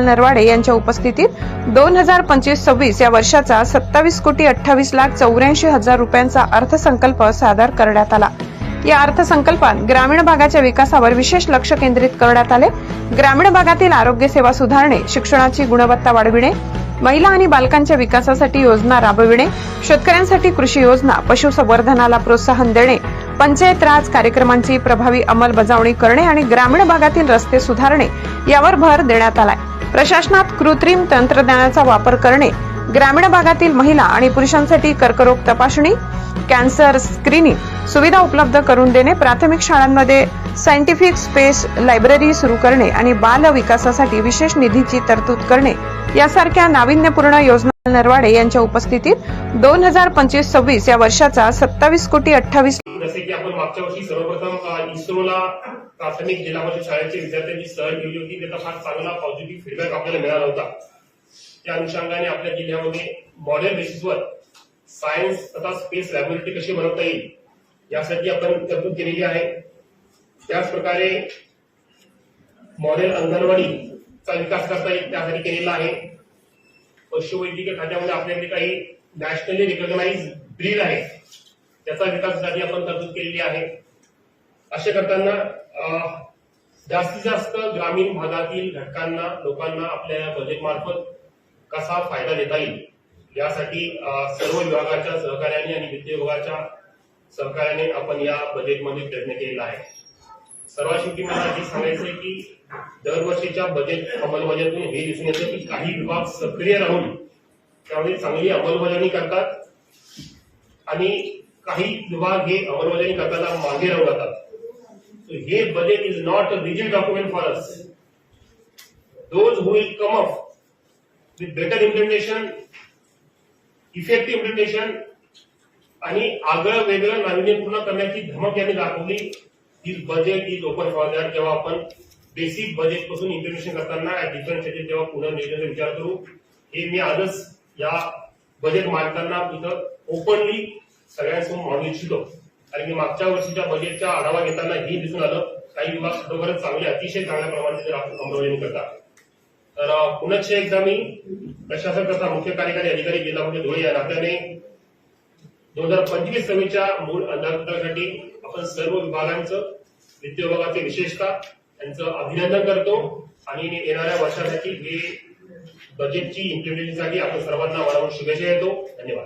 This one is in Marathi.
नरवाडे यांच्या उपस्थितीत दोन हजार पंचवीस सव्वीस या वर्षाचा सत्तावीस कोटी अठ्ठावीस लाख चौऱ्याऐंशी हजार रुपयांचा अर्थसंकल्प सादर करण्यात आला. या अर्थसंकल्पात ग्रामीण भागाच्या विकासावर विशेष लक्ष केंद्रित करण्यात आले. ग्रामीण भागातील आरोग्य सेवा सुधारणे शिक्षणाची गुणवत्ता वाढविणे महिला आणि बालकांच्या विकासासाठी योजना राबविणे शेतकऱ्यांसाठी कृषी योजना पशुसंवर्धनाला प्रोत्साहन देणे पंचायत राज कार्यक्रमांची प्रभावी अंमलबजावणी करणे आणि ग्रामीण भागातील रस्ते सुधारणे यावर भर देण्यात आलाय. प्रशासनात कृत्रिम तंत्रज्ञानाचा वापर करणे ग्रामीण भागातील महिला आणि पुरुषांसाठी कर्करोग तपासणी कॅन्सर स्क्रीनिंग सुविधा उपलब्ध करून देणे प्राथमिक शाळांमध्ये सायंटिफिक स्पेस लायब्ररी सुरू करणे आणि बाल विकासासाठी विशेष निधीची तरतूद करणे यासारख्या नाविन्यपूर्ण योजना नरवाडे यांच्या उपस्थितीत दोन हजार पंचवीस सव्वीस या वर्षाचा सत्तावीस कोटी अठ्ठावीस जसे की आपण मागच्या वर्षी सर्वप्रथम इस्रोला प्राथमिक जिल्हा परिषद शाळेच्या विद्यार्थ्यांची सहल केली होती. त्याचा फार चांगला पॉझिटिव्ह फीडबॅक आपल्याला मिळाला होता. त्या अनुषंगाने आपल्या जिल्ह्यामध्ये मॉडेल बेसिसवर सायन्स तथा स्पेस लॅबोरेटरी कशी बनवता येईल यासाठी आपण तरतूद केलेली आहे. त्याच प्रकारे मॉडेल अंगणवाडीचा विकास करता येईल त्यासाठी केलेला आहे. पशुवैद्यकीय खात्यामध्ये आपल्याकडे काही नॅशनली रिकॉग्नाइज ब्रीड आहे त्याचा विकासासाठी आपण तरतूद केलेली आहे. असे करताना जास्तीत जास्त ग्रामीण भागातील घटकांना लोकांना आपल्या बजेट मार्फत कसा फायदा देता येईल? यासाठी सर्व विभागाच्या सहकार्याने आणि वित्त विभागाच्या सहकार्याने आपण या बजेटमध्ये प्रयत्न केलेला आहे. सर्वात शेवटी मला हे सांगायचं आहे की दरवर्षीच्या बजेट अंमलबजावणीतून हे दिसून येतं की काही विभाग सक्रिय राहून त्यामध्ये चांगली अंमलबजावणी करतात आणि काही विभाग हे अंमलबजावणी करताना मागे राहून जातात. So हे budget is not a rigid document for us. Those who will come up with better implementation, effective implementation आणि आगळं वेगळं नाविन्यपूर्ण करण्याची धमक यांनी दाखवली is budget is open for that जेव्हा आपण बेसिक बजेटपासून इम्प्लिमेंटेशन करताना डिफरंट स्टेजेस जेव्हा पुनर्नियोजनाचा विचार करू हे मी आजच या बजेट मांडताना इथं ओपनली सगळ्यांसमोर मांडू इच्छितो कारण की मागच्या वर्षीच्या बजेटचा आढावा घेताना हे दिसून आलं काही विभाग खरोखरच चांगले अतिशय चांगल्या प्रमाणात जर आपण अंमलबजावणी करतात तर पुनश्च एकदा मी प्रशासन तथा मुख्य कार्यकारी अधिकारी जिल्हा म्हणजे धुळे या नात्याने दोन हजार पंचवीस सव्वीसच्या मूळ अंदाजपत्रासाठी आपण सर्व विभागांचं वित्त विभागाचे विशेषतः त्यांचं अभिनंदन करतो. आणि येणाऱ्या वर्षासाठी हे बजेटची इम्प्लिमेंटेशनसाठी आपण सर्वांना मनापासून शुभेच्छा देतो. धन्यवाद.